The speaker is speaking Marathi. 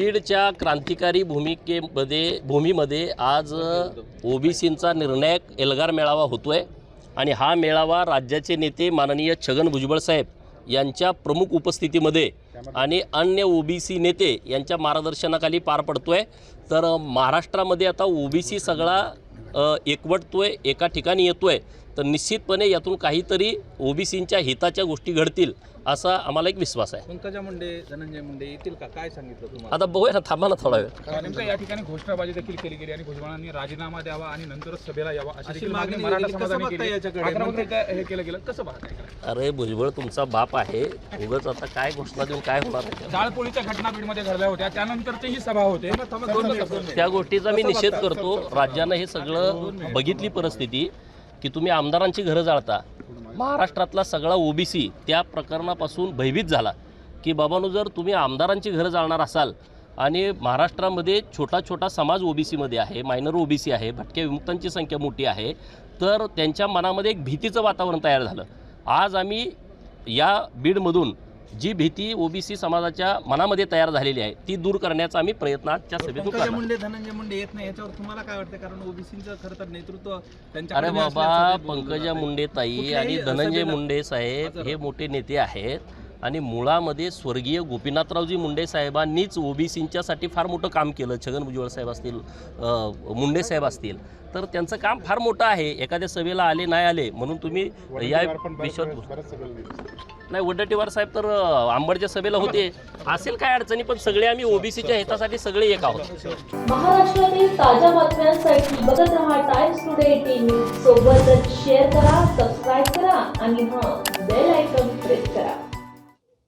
बीडच्या क्रांतिकारी भूमिकेमध्ये भूमीमध्ये आज ओबीसींचा निर्णायक एल्गार मेळावा होतो आहे आणि हा मेळावा राज्याचे नेते माननीय छगन भुजबळ साहेब यांच्या प्रमुख उपस्थितीमध्ये आणि अन्य ओबीसी नेते यांच्या मार्गदर्शनाखाली पार पडतो आहे तर महाराष्ट्रामध्ये आता ओबीसी सगळा एकवटतो आहे एका ठिकाणी येतो आहे तर निश्चितपणे यातून काहीतरी ओबीसींच्या हिताच्या गोष्टी घडतील असा आम्हाला एक विश्वास आहे. पंकजा मुंडे धनंजय मुंडे येतील का? काय सांगितलं तुम्हाला? आता बघूया ना थांबा ना थोडा वेळ. नेमकं या ठिकाणी घोषणाबाजी देखील केली गेली आणि भुजबळांनी राजीनामा द्यावा आणि नंतरच सभेला यावा अशी देखील मागणी मराठा समाजाने केली. याच्याकडे? अकरा वाजता हे केलं गेलं? कसं पाहताय अरे भुजबळ तुमचा बाप आहे. उगाच आता काय घोषणा देऊन काय होणार आहे? जाळपोळीच्या घटना बीडमध्ये घडल्या होत्या. त्यानंतरची ही सभा होते. त्या गोष्टीचा मी निषेध करतो. राज्यानं हे सगळं बघितली परिस्थिती. की तुम्ही आमदारांची घरं जाळता. महाराष्ट्रातला सगळा ओबीसी त्या प्रकरणापासून भयभीत झाला. की बाबांनो जर तुम्ही आमदारांची घरं जाळणार असाल आणि महाराष्ट्रामध्ये छोटा छोटा समाज ओबीसीमध्ये आहे मायनर ओबीसी आहे भटक्या विमुक्तांची संख्या मोठी आहे तर त्यांच्या मनामध्ये एक भीतीचं वातावरण तयार झालं. आज आम्ही या बीडमधून जी भीती ओबीसी समाजाच्या मनामध्ये तयार झालेली आहे ती दूर करण्याचा आम्ही प्रयत्न आजच्या सभेतून मुंडे धनंजय मुंडे येत नाही याच्यावर तुम्हाला काय वाटतं? कारण ओबीसीचं खरं तर नेतृत्व अरे बाबा पंकजा. मुंडे ताई आणि धनंजय मुंडे साहेब हे मोठे नेते आहेत. आणि मुळामध्ये स्वर्गीय गोपीनाथरावजी मुंडे साहेबांनीच ओबीसींच्यासाठी फार मोठं काम केलं. छगन भुजबळ साहेब असतील मुंडे साहेब असतील. तर त्यांचं काम फार मोठं आहे. एखाद्या सभेला आले नाही आले म्हणून तुम्ही या विषयावर नाही वडट्टीवार साहेब तर आंबडच्या सभेला होते. असेल काय अडचणी पण सगळे आम्ही ओबीसीच्या हितासाठी सगळे एक आहोत. महाराष्ट्रातील ताज्या बातम्यांसाठी बघत रहा टाइम्स टुडे टीव्ही सोबतच शेअर करा सबस्क्राईब करा आणि हां बेल आयकॉन प्रेस करा.